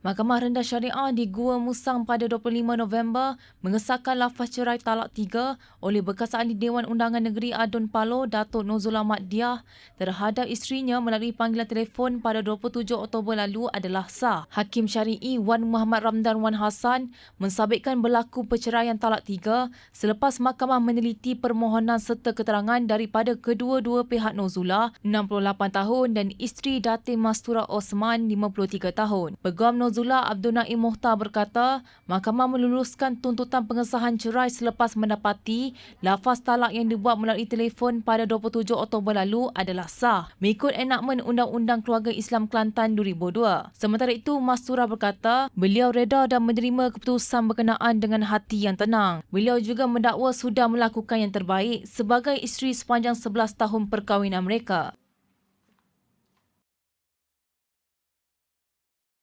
Mahkamah Rendah Syariah di Gua Musang pada 25 November mengesahkan lafaz cerai talak tiga oleh bekas ahli Dewan Undangan Negeri Adun Palo Datuk Nozul Ahmad Diah terhadap isterinya melalui panggilan telefon pada 27 Oktober lalu adalah sah. Hakim Syari'i Wan Muhammad Ramdan Wan Hassan mensabitkan berlaku perceraian talak tiga selepas mahkamah meneliti permohonan serta keterangan daripada kedua-dua pihak Nozula 68 tahun dan isteri Datin Mastura Osman 53 tahun. Nozula Abdul Naim Mohtar berkata, mahkamah meluluskan tuntutan pengesahan cerai selepas mendapati lafaz talak yang dibuat melalui telefon pada 27 Oktober lalu adalah sah mengikut enakmen Undang-Undang Keluarga Islam Kelantan 2002. Sementara itu, Mastura berkata, beliau reda dan menerima keputusan berkenaan dengan hati yang tenang. Beliau juga mendakwa sudah melakukan yang terbaik sebagai isteri sepanjang 11 tahun perkahwinan mereka.